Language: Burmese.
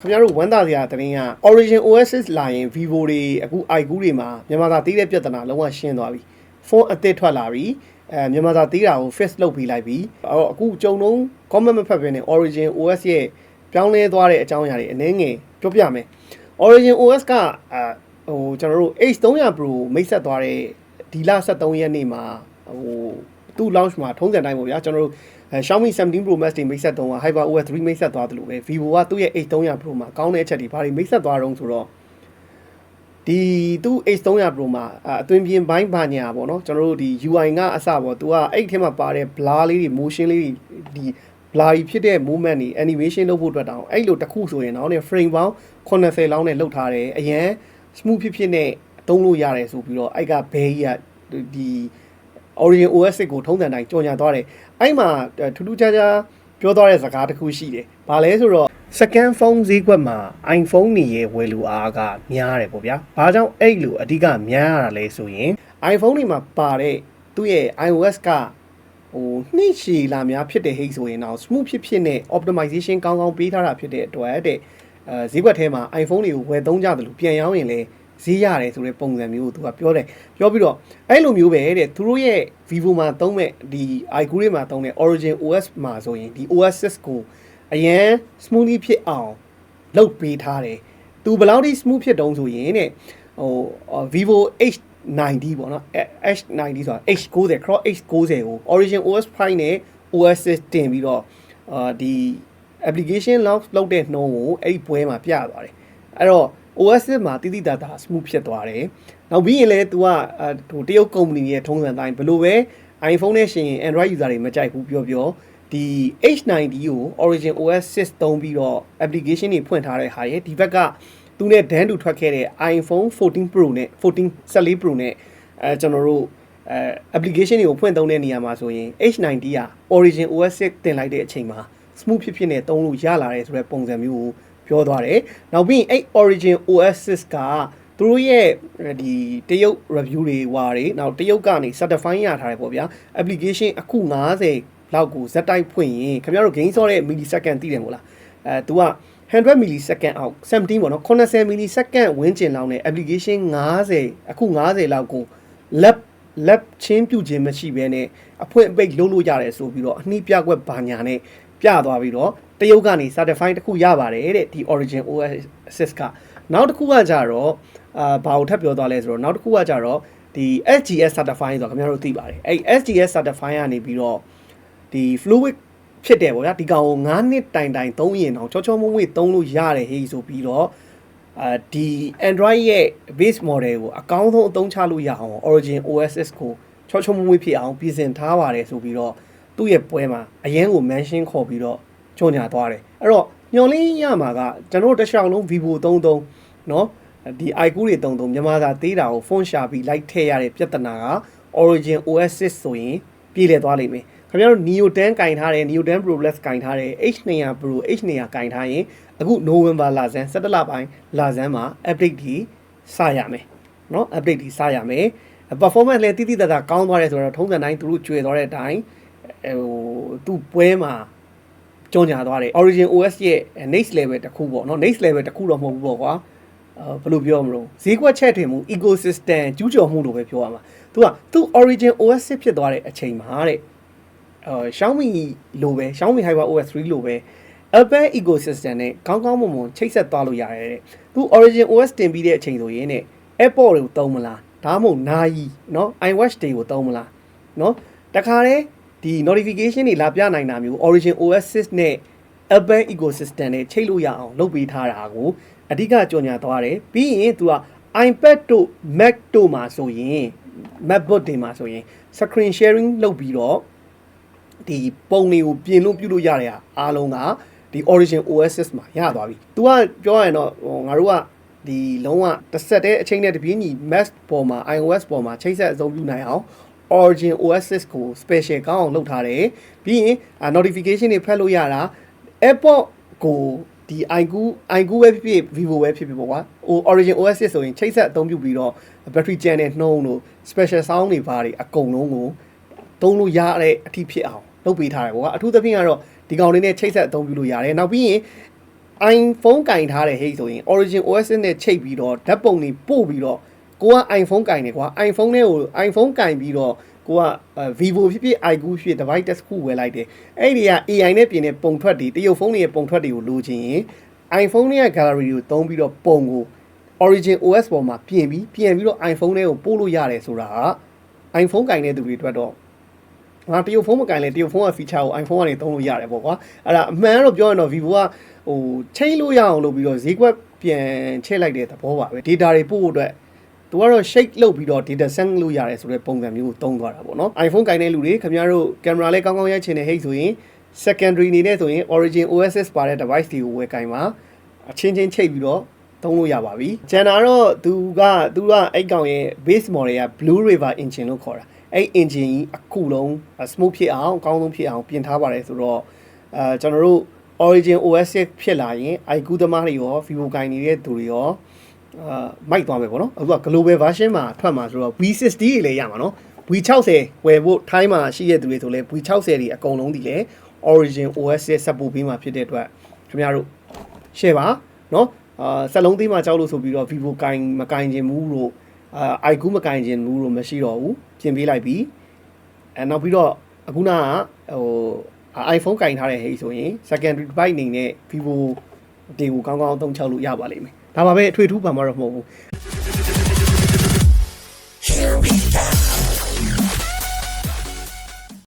ခင်ဗျားတို့ဝမ်းသာစရာသတင်းက Origin OS လာရင် Vivo တွေအခု iQOO တွေမှာမြန်မာသာသေးတဲ့ပြဿနာလုံးဝရှင်းသွားပြီဖုန်းအသစ်ထွက်လာပြီအဲမြန်မာသာသေးတာကို fix လုပ်ပြီးလိုက်ပြီအဲ့တော့အခုကြုံလုံး comment မဖတ်ဘဲနဲ့ Origin OS ရဲ့ပြောင်းလဲသွားတဲ့အကြောင်းအရာတွေအနည်းငယ်ပြောပြမယ် Origin OS ကအာဟိုကျွန်တော်တို့ H300 Pro မိတ်ဆက်သွားတဲ့ဒီလ23ရက်နေ့မှာဟို သူ့ launch မှာထုံးစံတိုင်းပေါ့ဗျာကျွန်တော်တို့အဲ Xiaomi 17 Pro Max တွေမိတ်ဆက်တော့ HyperOS 3မိတ်ဆက်သွားတယ်လို့ပဲ Vivo ကသူ့ရဲ့ H300 Pro မှာကောင်းတဲ့အချက်တွေဘာတွေမိတ်ဆက်သွားတော့ဆိုတော့ဒီသူ့ H300 Pro မှာအအသွင်ပြင်ဘိုင်းဘာညာပေါ့နော်ကျွန်တော်တို့ဒီ UI ကအစပေါ့သူကအဲ့ဒီထဲမှာပါတဲ့ blur လေးတွေ motion လေးတွေဒီ blur ကြီးဖြစ်တဲ့ movement တွေ animation လုပ်ဖို့အတွက်တောင်အဲ့လိုတစ်ခုဆိုရင်တော့ね frame ပေါင်း80လောက်နဲ့လုပ်ထားတယ်အရင် smooth ဖြစ်ဖြစ်နဲ့သုံးလို့ရတယ်ဆိုပြီးတော့အဲ့ကဘဲကြီးကဒီ Origin OS ကိုထုံးစံတိုင်းကြော်ညာသွားတယ်အဲ့မှာထူးထူးခြားခြားပြောသွားတဲ့စကားတစ်ခုရှိတယ်ဘာလဲဆိုတော့ second phone ဈေးကွက်မှာ iPhone နေရဲ့ဝယ်လူအားကများတယ်ပေါ့ဗျာဘာကြောင့်အဲ့လိုအဓိကများရတာလဲဆိုရင် iPhone တွေမှာပါတဲ့သူ့ရဲ့ iOS ကဟိုနှိမ့်ရှည်လာများဖြစ်တဲ့ဟိတ်ဆိုရင်တော့ smooth ဖြစ်ဖြစ်နဲ့ optimization ကောင်းကောင်းပေးထားတာဖြစ်တဲ့အတွက်တဲ့အဲဈေးကွက်ထဲမှာ iPhone တွေကိုဝယ်သုံးကြတယ်လို့ပြန်ရောင်းရင်လည်း ဈေးရတယ်ဆိုတဲ့ပုံစံမျိုးကိုသူကပြောတယ်ပြောပြီးတော့အဲ့လိုမျိုးပဲတဲ့သူတို့ရဲ့ Vivo မှာသုံးမဲ့ဒီ iQOO တွေမှာသုံးတဲ့ Origin OS မှာဆိုရင်ဒီ OS 6ကိုအရင် smoothly ဖြစ်အောင်လုပ်ပေးထားတယ်သူဘယ်လောက်ထိ smooth ဖြစ်တုံးဆိုရင်တဲ့ဟို Vivo H90 ပေါ့နော် H90 ဆိုတာ H90 Cross H90 ကို Origin OS 5နဲ့ OS 6တင်ပြီးတော့အာဒီ application launch လုပ်တဲ့နှုံးကိုအဲ့ဒီပွဲမှာပြသွားတယ်အဲ့တော့ OS မှာတိတိတတ်တာ smooth ဖြစ်သွားတယ်နောက်ပြီးရင်လည်း तू ကဟိုတရုတ်ကုမ္ပဏီရဲ့ထုံးစံတိုင်းဘယ်လိုပဲ iPhone နဲ့ရှင်ရင် Android user တွေမကြိုက်ဘူးပြောပြောဒီ H90 ကို Origin OS 6သုံးပြီးတော့ application တွေဖွင့်ထားတဲ့ဟာရဲ့ဒီဘက်ကသူနဲ့ဒန်းတူထွက်ခဲ့တဲ့ iPhone 14 Pro နဲ့14 14 Pro နဲ့အဲကျွန်တော်တို့အဲ application တွေကိုဖွင့်သုံးတဲ့နေရာမှာဆိုရင် H90 က Origin OS 6တင်လိုက်တဲ့အချိန်မှာ smooth ဖြစ်ဖြစ်နဲ့သုံးလို့ရလာတယ်ဆိုတဲ့ပုံစံမျိုးကို ပြောသွားတယ်။နောက်ပြီးရင်အဲ့ Origin OS 6ကသူတို့ရဲ့ဒီတရုတ် review တွေဝါတွေနောက်တရုတ်ကနေ certify ရထားတယ်ပေါ့ဗျာ application အခု90လောက်ကိုဇက်တိုက်ဖွင့်ရင်ခင်ဗျားတို့ gain ဆော့တဲ့ millisecond သိတယ်မို့လားအဲ तू က100 millisecond အောက်17ပေါ့နော်80 millisecond ဝန်းကျင်လောက်နဲ့ application 90အခု90လောက်ကို lab lab ချင်းပြုခြင်းမရှိဘဲနဲ့အဖွင့်အပိတ်လုပ်လို့ရတယ်ဆိုပြီးတော့အနှီးပြကွက်ဘာညာနဲ့ ပြသွားပြီးတော့တရုတ်ကနေ certify တစ်ခုရပါတယ်တဲ့ဒီ origin OS ကနောက်တစ်ခုကကြတော့အာဘာကိုထပ်ပြောသွားလဲဆိုတော့နောက်တစ်ခုကကြတော့ဒီ SGS certify ဆိုတော့ခင်ဗျားတို့သိပါတယ်အဲ့ SGS certify ကနေပြီးတော့ဒီ fluid ဖြစ်တယ်ပေါ့ဗျာဒီကောင်ကို9နှစ်တိုင်တိုင်သုံးရင်တော့ချောချောမွေ့မွေ့သုံးလို့ရတယ်ဟေးဆိုပြီးတော့အာဒီ Android ရဲ့ base model ကိုအကောင်းဆုံးအသုံးချလို့ရအောင် Origin OS ကိုချောချောမွေ့မွေ့ဖြစ်အောင်ပြင်ဆင်ထားပါတယ်ဆိုပြီးတော့ သူ့ရဲ့ပွဲမှာအရင်ကို mention ခေါ်ပြီးတော့ကြုံညာသွားတယ်အဲ့တော့ညော်လင်းရမှာကကျွန်တော်တို့တစ်ချောင်းလုံး Vivo 33เนาะဒီ iQOO တွေ33မြန်မာသာသေးတာကိုဖုန်းရှာပြီးလိုက်ထည့်ရတဲ့ပြဿနာက Origin OS 6ဆိုရင်ပြည်လည်သွားလိမ့်မယ်ခင်ဗျားတို့ Neo 10ကင်ထားတယ် Neo 10 Pro Plus ကင်ထားတယ် H200 Pro H200 ကင်ထားရင်အခု November လဆန်း17လပိုင်းလဆန်းမှာ update ကြီးစရမယ်เนาะ update ကြီးစရမယ် performance လည်းတိတိတတ်တာကောင်းသွားတယ်ဆိုတော့ထုံးစံတိုင်းသူတို့ကျွေသွားတဲ့အတိုင်း ဟိုသူ့ပွဲမှာကြောညာသွားတယ် Origin OS ရဲ့ next level တစ်ခုပေါ့เนาะ next level တစ်ခုတော့မဟုတ်ဘူးပေါ့ကွာအဲဘယ်လိုပြောမလို့ဈေးကွက်ချက်ထွင်မှု ecosystem ကျူးကျော်မှုလို့ပဲပြောရမှာသူကသူ့ origin OS ဖြစ်သွားတဲ့အချိန်မှာတဲ့အဲ Xiaomi လိုပဲ Xiaomi HyperOS 3လိုပဲ Apple ecosystem နဲ့ကောင်းကောင်းမွန်မွန်ချိတ်ဆက်သွားလို့ရတယ်တဲ့သူ origin OS တင်ပြီးတဲ့အချိန်ဆိုရင်တဲ့ Apple တွေကိုသုံးမလားဒါမှမဟုတ်နာယီเนาะ iWatch တွေကိုသုံးမလားเนาะတခါတည်း ဒီ notification တွေလာပြနိုင်တာမျိုး origin OS 6နဲ့ Apple ecosystem နဲ့ချိတ်လို့ရအောင်လုပ်ပေးထားတာကိုအဓိကကြော်ညာသွားတယ်ပြီးရင်သူက iPad တို့ Mac တို့မှာဆိုရင် MacBook တွေမှာဆိုရင် screen sharing လုပ်ပြီးတော့ဒီပုံတွေကိုပြင်လို့ပြုလို့ရတဲ့အားလုံးကဒီ Origin OS မှာရသွားပြီ။ तू ကပြောရရင်တော့ဟိုငါတို့ကဒီလုံးဝတစ်ဆက်တည်းအချိန်နဲ့တပြေးညီ Mac ပေါ်မှာ iOS ပေါ်မှာချိတ်ဆက်အသုံးပြုနိုင်အောင် Origin OS ကို special ကောင်းအောင်လုပ်ထားတယ်။ပြီးရင် notification တွေဖတ်လို့ရတာ Airport ကိုဒီ iQOO iQOO ပဲဖြစ်ဖြစ် Vivo ပဲဖြစ်ဖြစ်ပေါ့ကွာဟို Origin OS ဆိုရင်ချိတ်ဆက်အသုံးပြုပြီးတော့ battery gen နဲ့နှုံးတို့ special sound တွေဘာတွေအကုန်လုံးကိုသုံးလို့ရတဲ့အထိဖြစ်အောင်လုပ်ပေးထားတယ်ပေါ့ကွာအထူးသဖြင့်ကတော့ဒီကောင်လေးနဲ့ချိတ်ဆက်အသုံးပြုလို့ရတယ်နောက်ပြီးရင် iPhone ကင်ထားတဲ့ဟိတ်ဆိုရင် Origin OS နဲ့ချိတ်ပြီးတော့ဓာတ်ပုံတွေပို့ပြီးတော့ ကိုက iPhone ကင်တယ်ကွာ iPhone နဲ့ကို iPhone ကင်ပြီးတော့ကိုကအဲ Vivo ဖြစ်ဖြစ် iQOO ဖြစ်ဖြစ် device တစ်ခုဝယ်လိုက်တယ်အဲ့ဒီက AI နဲ့ပြင်တဲ့ပုံထွက်တွေတရုတ်ဖုန်းတွေရဲ့ပုံထွက်တွေကိုလိုချင်ရင် iPhone ရဲ့ gallery ကိုသုံးပြီးတော့ပုံကို Origin OS ပေါ်မှာပြင်ပြီးပြင်ပြီးတော့ iPhone ထဲကိုပို့လို့ရတယ်ဆိုတာက iPhone ကင်တဲ့သူတွေအတွက်တော့ငါတရုတ်ဖုန်းမကင်လဲတရုတ်ဖုန်းက feature ကို iPhone ကနေသုံးလို့ရတယ်ပေါ့ကွာအဲ့ဒါအမှန်တော့ပြောရင်တော့ Vivo ကဟိုချိန်လို့ရအောင်လုပ်ပြီးတော့ဈေးကွက်ပြန်ချဲ့လိုက်တဲ့သဘောပါပဲ data တွေပို့ဖို့အတွက် သူကတော့ shake လုပ်ပြီးတော့ data send လုပ်ရတယ်ဆိုတဲ့ပုံစံမျိုးကိုသုံးသွားတာပေါ့နော် iPhone ကင်တဲ့လူတွေခင်ဗျားတို့ camera လဲကောင်းကောင်းရိုက်ချင်တဲ့ဟိတ်ဆိုရင် secondary အနေနဲ့ဆိုရင် Origin OS ပါတဲ့ device တွေကိုဝယ်ကင်ပါအချင်းချင်းချိတ်ပြီးတော့သုံးလို့ရပါပြီ။ကျန်တာတော့သူကသူကအဲ့ကောင်ရဲ့ base model က Blue River engine လို့ခေါ်တာ။အဲ့ engine ကြီးအခုလုံး smooth ဖြစ်အောင်အကောင်းဆုံးဖြစ်အောင်ပြင်ထားပါတယ်ဆိုတော့အဲကျွန်တော်တို့ Origin OS ဖြစ်လာရင် iQOO သမားတွေရော Vivo ကိုင်နေတဲ့သူတွေရောအာ မိုက်သွားမယ်ပေါ့နော်အခုက global version မှာထွက်မှာဆိုတော့ V60 တွေလည်းရမှာနော် V60 ဝယ်ဖို့ time မှာရှိရတဲ့သူတွေဆိုလဲ V60 တွေအကုန်လုံးဒီလေ origin OS ရဲ့ support ပေးမှာဖြစ်တဲ့အတွက်ခင်ဗျားတို့ share ပါနော်အာစက်လုံးသေးမှာကြောက်လို့ဆိုပြီးတော့ vivo ကင်မကင်ခြင်းမူးတို့အာ iQOO မကင်ခြင်းမူးတို့မရှိတော့ဘူးပြင်ပေးလိုက်ပြီအဲနောက်ပြီးတော့အခုနကဟို iPhone ကင်ထားတဲ့ဟိဆိုရင် second byte နေနဲ့ vivo တွေကိုကောင်းကောင်းအသုံးချလို့ရပါလိမ့်မယ် ဒါပါပဲအထွေထူးပါမှာတော့မဟုတ်ဘူး Here we go.